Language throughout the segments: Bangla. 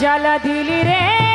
জ্বালা দিলি রে।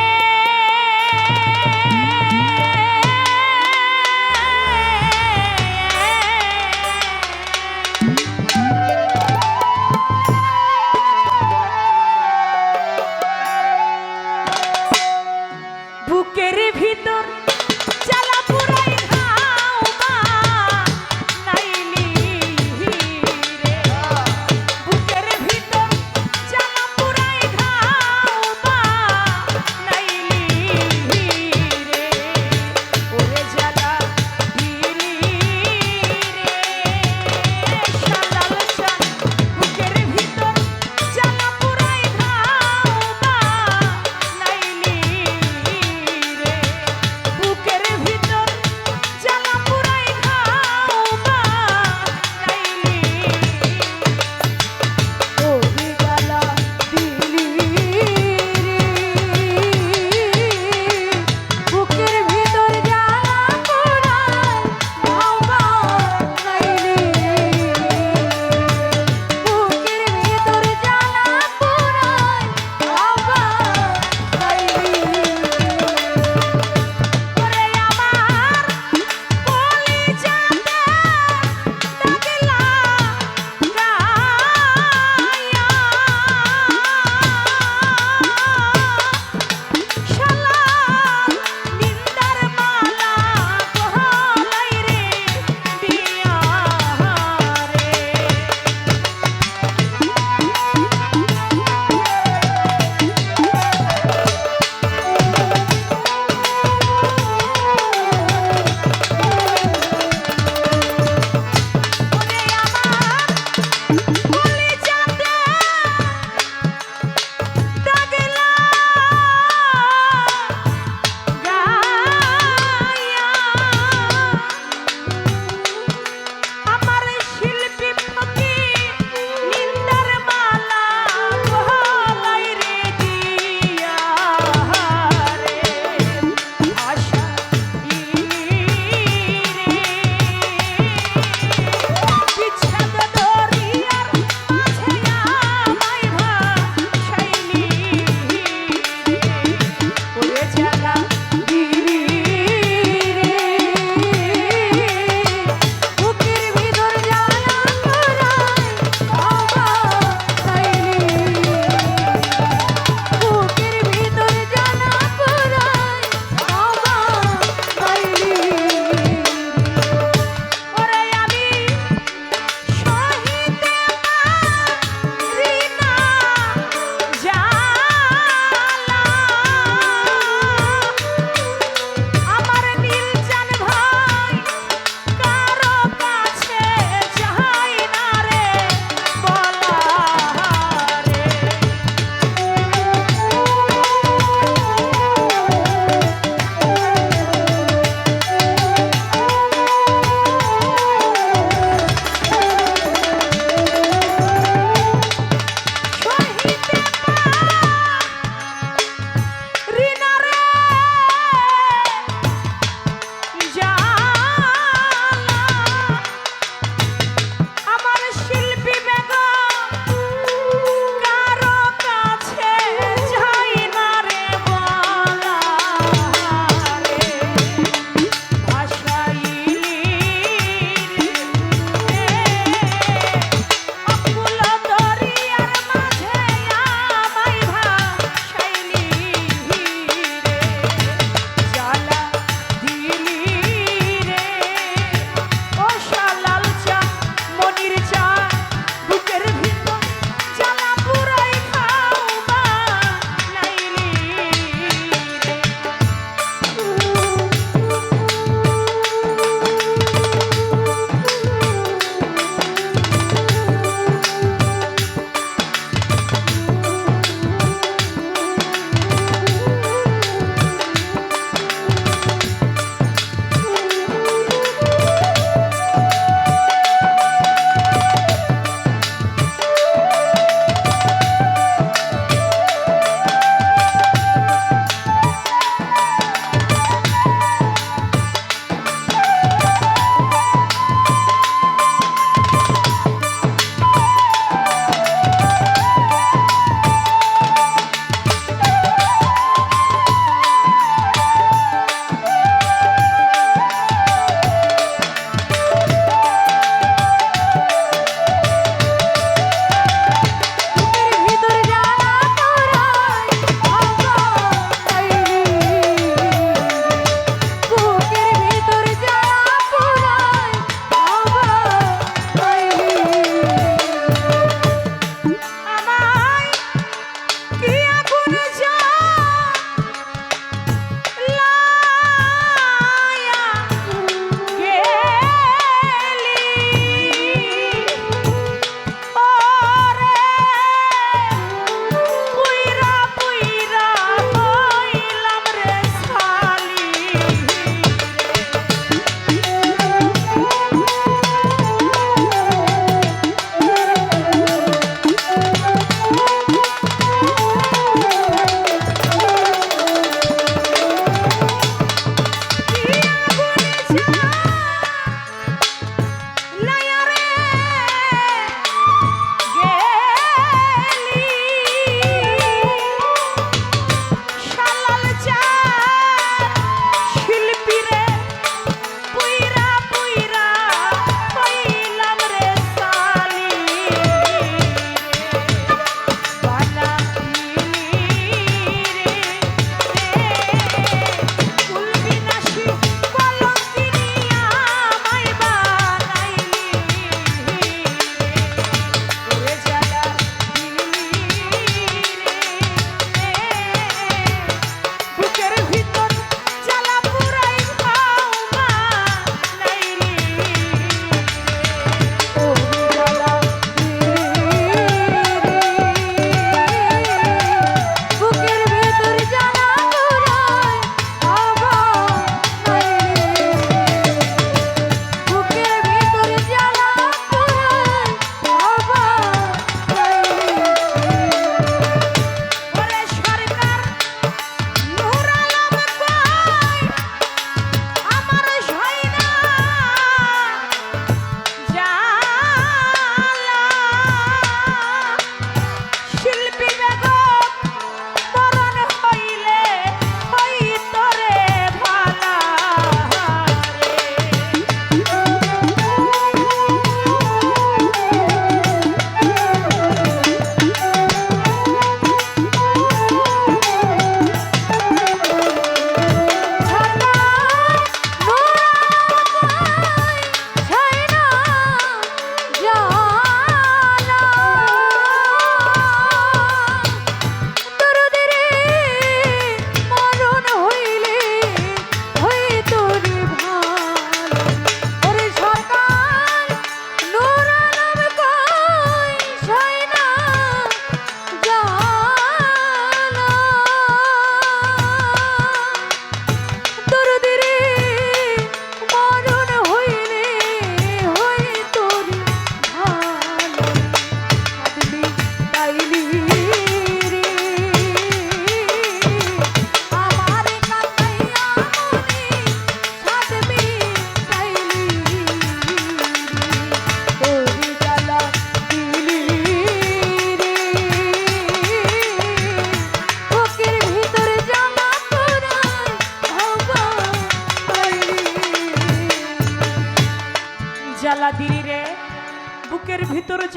Oh!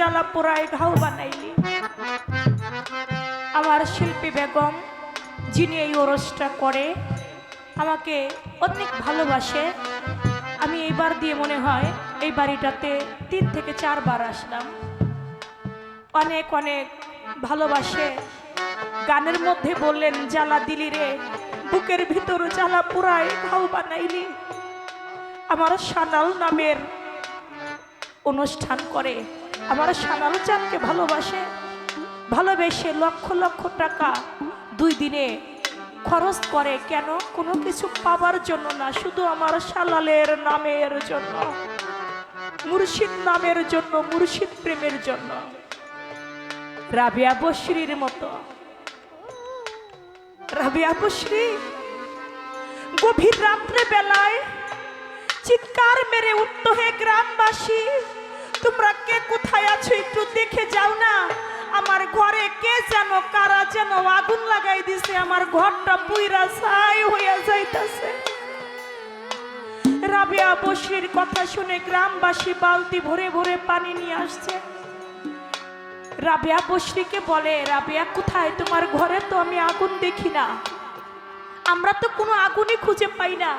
জ্বালা পোড়ায় ঘাও বানাইলি। আমার শিল্পী বেগম, যিনি এই ওরসটা করে, আমাকে অনেক ভালোবাসে। আমি এইবার দিয়ে মনে হয় এই বাড়িটাতে তিন থেকে চারবার আসলাম। অনেক অনেক ভালোবাসে। গানের মধ্যে বললেন, জ্বালা দিলি রে, বুকের ভিতর জ্বালা পুরাই ঘাও বানাইলি। আমার সানাল নামের অনুষ্ঠান করে। আমার সানাল চাঁদকে ভালোবাসে, ভালোবেসে লক্ষ লক্ষ টাকা দুই দিনে খরচ করে। কেন? কোনো কিছু পাবার জন্য না, শুধু আমার সালালের নামের জন্য, মুর্শিদ নামের জন্য, মুর্শিদ প্রেমের জন্য। রাবিয়া বশ্রীর মতো। রাবিয়া বশ্রী, গভীর রাত্রে বেলায় চিৎকার মেরে উঠত হে গ্রামবাসী। তোমরা কে কোথায় আছো একটু দেখে যাও না। আমার ঘরে কে যেন, কারা যেন আগুন লাগাই দিছে, আমার ঘরটা পুইরা ছাই হইয়া যাইতাছে। রাবিয়া বসির কথা শুনে গ্রামবাসী বালতি ভরে ভরে পানি নিয়ে আসছে। রাবিয়া বসরিকে বলে, রাবিয়া, কোথায়? তোমার ঘরে তো আমি আগুন দেখি না। আমরা তো কোনো আগুনই খুঁজে পাই না।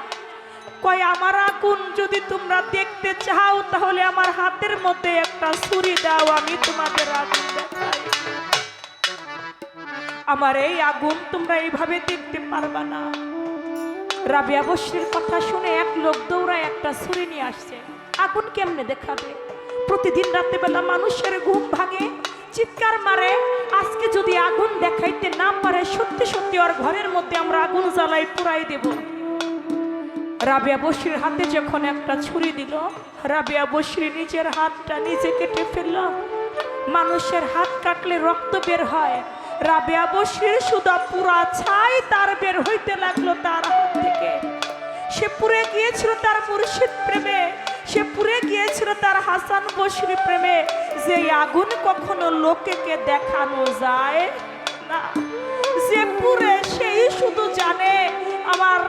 কয়, আমার আগুন যদি তোমরা দেখতে চাও, তাহলে আমার হাতের মধ্যে একটা ছুরি দাও, আমি তোমাদের আগুন দেখাই। আমার এই আগুন তোমরা এইভাবে দেখতে পারবা না। রাবিয়া বসরির কথা শুনে এক লোক দৌড়ায় একটা ছুরি নিয়ে আসছে। আগুন কেমনে দেখাবে? প্রতিদিন রাত্রেবেলা মানুষের ঘুম ভাঙে, চিৎকার মারে। আজকে যদি আগুন দেখাইতে না পারে, সত্যি সত্যি ওর ঘরের মধ্যে আমরা আগুন জ্বালাই পুরাই দেব। রাবিয়া বসির হাতে যখন একটা ছুরি দিল, রাবিয়া বসরি নিজের হাতটা নিজে কেটে ফেলল। মানুষের হাত কাটলে রক্ত বের হয়। রাবিয়া বসরির সুদা পুরা ছাই তার বের হইতে লাগল তার হাত থেকে। সে পুরে গিয়েছিল তার মুর্শিদ প্রেমে। সে পুরে গিয়েছিল তার হাসান বসরি প্রেমে। যে আগুন কখনো লোকেকে দেখানো যায় না। যে পুরে সেই শুধু জানে, আমার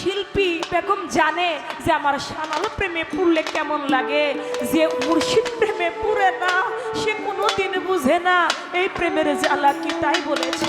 শিল্পী বেগম জানে যে আমার সানাল প্রেমে পুরলে কেমন লাগে, যে মুর্শিদ প্রেমে পুরে না, সে কোনোদিন বুঝে না, এই প্রেমের জ্বালা কি তাই বলেছে?